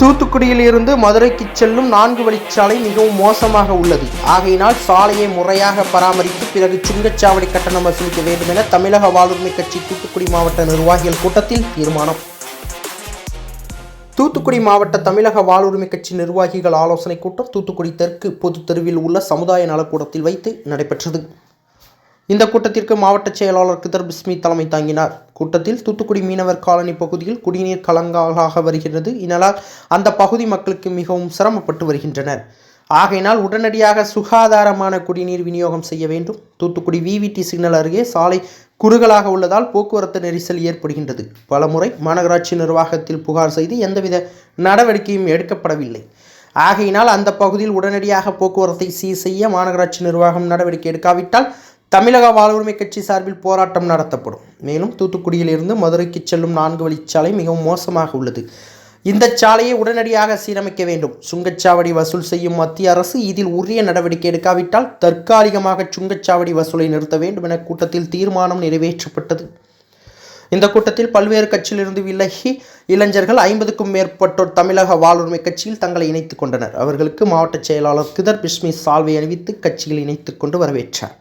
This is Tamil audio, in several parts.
தூத்துக்குடியில் இருந்து மதுரைக்கு செல்லும் நான்கு வழிச்சாலை மிகவும் மோசமாக உள்ளது. ஆகையினால் சாலையை முறையாக பராமரித்து பிறகு சுங்கச்சாவடி கட்டணம் வசூலிக்க வேண்டும் என தமிழக வாழ்வுரிமை கட்சி தூத்துக்குடி மாவட்ட நிர்வாகிகள் கூட்டத்தில் தீர்மானம். தூத்துக்குடி மாவட்ட தமிழக வாழ்வுரிமை கட்சி நிர்வாகிகள் ஆலோசனை கூட்டம் தூத்துக்குடி தெற்கு பொது தெருவில் உள்ள சமுதாய நலக்கூடத்தில் வைத்து நடைபெற்றது. இந்த கூட்டத்திற்கு மாவட்ட செயலாளர் கிதர் பிஸ்மி தலைமை தாங்கினார். கூட்டத்தில் தூத்துக்குடி மீனவர் காலனி பகுதியில் குடிநீர் கலங்காலாக வருகிறது இதனால் அந்த பகுதி மக்களுக்கு மிகவும் சிரமப்பட்டு வருகின்றனர். ஆகையினால் உடனடியாக சுகாதாரமான குடிநீர் விநியோகம் செய்ய வேண்டும். தூத்துக்குடி விவிடி சிக்னல் அருகே சாலை குறுகலாக உள்ளதால் போக்குவரத்து நெரிசல் ஏற்படுகின்றது. பலமுறை மாநகராட்சி நிர்வாகத்தில் புகார் செய்து எந்தவித நடவடிக்கையும் எடுக்கப்படவில்லை. ஆகையினால் அந்த பகுதியில் உடனடியாக போக்குவரத்தை சீர் செய்ய மாநகராட்சி நிர்வாகம் நடவடிக்கை எடுக்காவிட்டால் தமிழக வாழ்வுரிமை கட்சி சார்பில் போராட்டம் நடத்தப்படும். மேலும் தூத்துக்குடியிலிருந்து மதுரைக்கு செல்லும் நான்கு வழிச்சாலை மிகவும் மோசமாக உள்ளது. இந்த சாலையை உடனடியாக சீரமைக்க வேண்டும். சுங்கச்சாவடி வசூல் செய்யும் மத்திய அரசு இதில் உரிய நடவடிக்கை எடுக்காவிட்டால் தற்காலிகமாக சுங்கச்சாவடி வசூலை நிறுத்த வேண்டும் என கூட்டத்தில் தீர்மானம் நிறைவேற்றப்பட்டது. இந்த கூட்டத்தில் பல்வேறு கட்சியிலிருந்து விலகி இளைஞர்கள் ஐம்பதுக்கும் மேற்பட்டோர் தமிழக வாழ்வுரிமை கட்சியில் தங்களை இணைத்துக் கொண்டனர். அவர்களுக்கு மாவட்ட செயலாளர் கிதர் பிஸ்மி சால்வை அணிவித்து கட்சியில் இணைத்துக் கொண்டு வரவேற்றார்.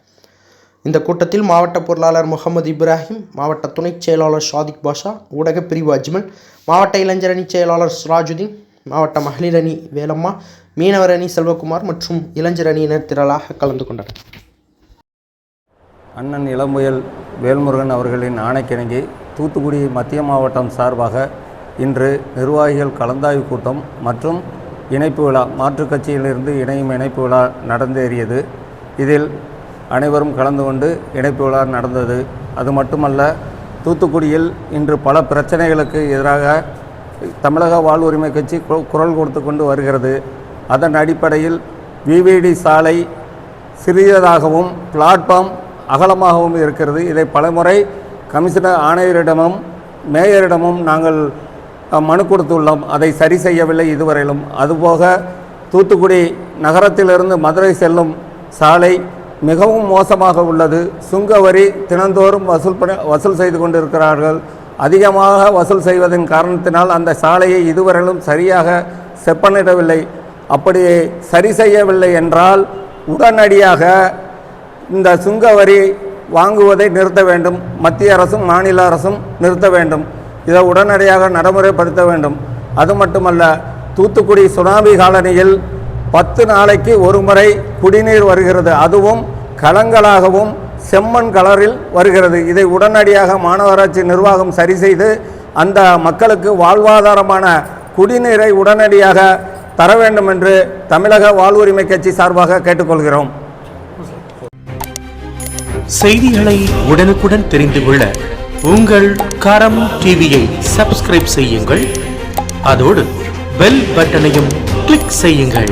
இந்த கூட்டத்தில் மாவட்ட பொருளாளர் முகமது இப்ராஹிம் மாவட்ட துணைச் செயலாளர் ஷாதிக் பாஷா ஊடகப் பிரிவு அஜ்மல் மாவட்ட இளைஞர் அணி செயலாளர் சிராஜுதீன் மாவட்ட மகளிர் அணி வேலம்மா மீனவர் அணி செல்வகுமார் மற்றும் இளைஞர் அணியினர் திரளாக கலந்து கொண்டனர். அண்ணன் இளம்புயல் வேல்முருகன் அவர்களின் ஆணைக்கிணங்கி தூத்துக்குடி மத்திய மாவட்டம் சார்பாக இன்று நிர்வாகிகள் கலந்தாய்வு கூட்டம் மற்றும் இணைப்பு விழா மாற்றுக் கட்சியிலிருந்து இணையும் இணைப்பு விழா நடந்தேறியது. இதில் அனைவரும் கலந்து கொண்டு இணைப்பு விழா நடந்தது. அது மட்டுமல்ல தூத்துக்குடியில் இன்று பல பிரச்சனைகளுக்கு எதிராக தமிழக வாழ்வுரிமை கட்சி கு- குரல் கொடுத்து கொண்டு வருகிறது. அதன் அடிப்படையில் விவிடி சாலை சிறியதாகவும் பிளாட்ஃபார்ம் அகலமாகவும் இருக்கிறது. இதை பலமுறை கமிஷனர் ஆணையரிடமும் மேயரிடமும் நாங்கள் மனு கொடுத்துள்ளோம். அதை சரி செய்யவில்லை இதுவரையிலும். அதுபோக தூத்துக்குடி நகரத்திலிருந்து மதுரை செல்லும் சாலை மிகவும் மோசமாக உள்ளது. சுங்க வரி தினந்தோறும் வசூல் பண்ண வசூல் செய்து கொண்டிருக்கிறார்கள். அதிகமாக வசூல் செய்வதன் காரணத்தினால் அந்த சாலையை இதுவரையிலும் சரியாக செப்பனிடவில்லை. அப்படி சரி செய்யவில்லை என்றால் உடனடியாக இந்த சுங்க வரி வாங்குவதை நிறுத்த வேண்டும். மத்திய அரசும் மாநில அரசும் நிறுத்த வேண்டும். இதை உடனடியாக நடைமுறைப்படுத்த வேண்டும். அது மட்டுமல்ல தூத்துக்குடி சுனாமி காலனியில் பத்து நாளைக்கு ஒரு முறை குடிநீர் வருகிறது. அதுவும் கலங்களாகவும் செம்மண் கலரில் வருகிறது. இதை உடனடியாக மாநகராட்சி நிர்வாகம் சரி செய்து அந்த மக்களுக்கு வாழ்வாதாரமான குடிநீரை உடனடியாக தர வேண்டும் என்று தமிழக வாழ்வுரிமை கட்சி சார்பாக கேட்டுக்கொள்கிறோம். செய்திகளை உடனுக்குடன் தெரிந்து கொள்ள உங்கள் கரம் டிவியை சப்ஸ்கிரைப் செய்யுங்கள். அதோடு பெல் பட்டனையும் கிளிக் செய்யுங்கள்.